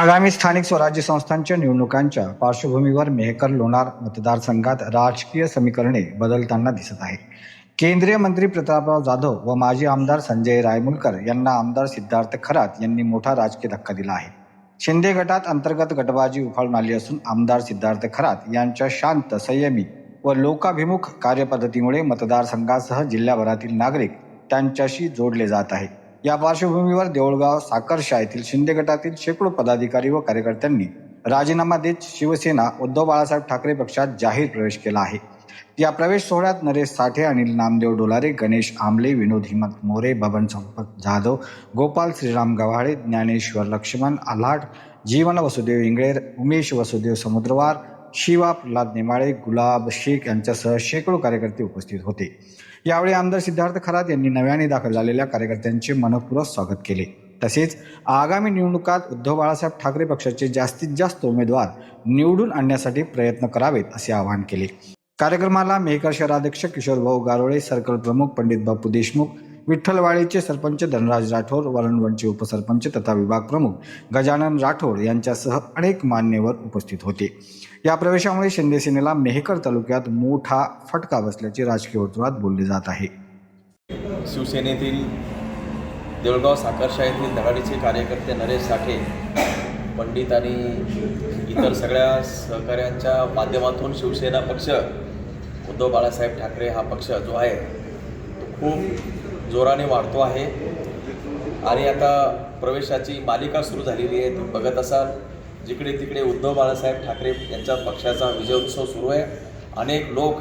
आगामी स्थानिक स्वराज्य संस्थांच्या निवडणुकांच्या पार्श्वभूमीवर मेहकर लोणार मतदारसंघात राजकीय समीकरणे बदलताना दिसत आहे केंद्रीय मंत्री प्रतापराव जाधव व माजी आमदार संजय रायमुलकर यांना आमदार सिद्धार्थ खरात यांनी मोठा राजकीय धक्का दिला आहे. शिंदे गटात अंतर्गत गटबाजी उफाळून आली असून आमदार सिद्धार्थ खरात यांच्या शांत संयमी व लोकाभिमुख कार्यपद्धतीमुळे मतदारसंघासह जिल्ह्याभरातील नागरिक त्यांच्याशी जोडले जात आहे या पार्श्वभूमीवर देऊळगाव साखरशा येथील शिंदे गटातील शेकडो पदाधिकारी व कार्यकर्त्यांनी राजीनामा देत शिवसेना उद्धव बाळासाहेब ठाकरे पक्षात जाहीर प्रवेश केला आहे. या प्रवेश सोहळ्यात नरेश साठे अनिल नामदेव डोलारे गणेश आमले विनोद हिमत मोरे बबन संपत जाधव गोपाल श्रीराम गव्हाळे ज्ञानेश्वर लक्ष्मण आल्हाट जीवन वसुदेव इंगळेर उमेश वसुदेव समुद्रवार शिवा प्रल्हाद नेमाळे गुलाब शेख यांच्यासह शेकडो कार्यकर्ते उपस्थित होते. यावेळी आमदार सिद्धार्थ खरात यांनी नव्याने दाखल झालेल्या कार्यकर्त्यांचे मनपूर्वक स्वागत केले. तसेच आगामी निवडणुकात उद्धव बाळासाहेब ठाकरे पक्षाचे जास्तीत जास्त उमेदवार निवडून आणण्यासाठी प्रयत्न करावेत असे आवाहन केले. कार्यक्रमाला मेहकर शहराध्यक्ष किशोरभाऊ गारोळे सर्कल प्रमुख पंडित बापू देशमुख विठ्ठलवाडीचे सरपंच धनराज राठोड वरणवणचे उपसरपंच तथा विभाग प्रमुख गजानन राठोड यांच्यासह अनेक मान्यवर उपस्थित होते. या प्रवेशामुळे शिंदे सेनेला मेहकर तालुक्यात मोठा फटका बसल्याचे राजकीय वर्तुळात बोलले जात आहे. शिवसेनेतील देऊळगाव साखरशा येथील धडाडीचे कार्यकर्ते नरेश साठे पंडित आणि इतर सगळ्या सहकाऱ्यांच्या माध्यमातून शिवसेना पक्ष उद्धव बाळासाहेब ठाकरे हा पक्ष जो आहे तो खूप जोराने वाढतो आहे. आणि आता प्रवेशाची मालिका सुरू झालेली आहे. तुम्ही बघत असाल जिकडे तिकडे उद्धव बाळासाहेब ठाकरे यांच्या पक्षाचा विजयोत्सव सुरू आहे. अनेक लोक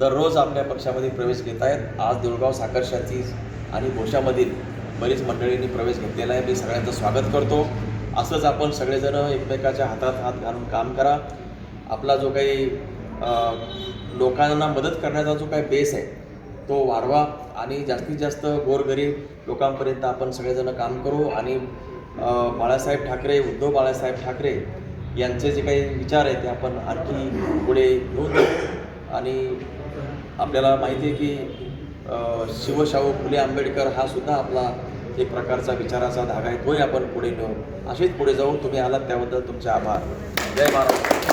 दररोज आपल्या पक्षामध्ये प्रवेश घेत आहेत. आज देऊळगाव साखरशाची आणि भोशामधील बरीच मंडळींनी प्रवेश घेतलेला आहे. मी सगळ्यांचं स्वागत करतो. असंच आपण सगळेजण एकमेकाच्या हातात हात घालून काम करा. आपला जो काही लोकांना मदत करण्याचा जो काही बेस आहे तो वाढवा आणि जास्तीत जास्त गोरगरीब लोकांपर्यंत आपण सगळेजण काम करू आणि बाळासाहेब ठाकरे उद्धव बाळासाहेब ठाकरे यांचे जे काही विचार आहेत ते आपण आणखी पुढे घेऊन आणि आपल्याला माहिती आहे की शिवशाहू फुले आंबेडकर हा सुद्धा आपला एक प्रकारचा विचाराचा धागा आहे. तोही आपण पुढे नेऊ. असेच पुढे जाऊ. तुम्ही आलात त्याबद्दल तुमचे आभार. जय महाराज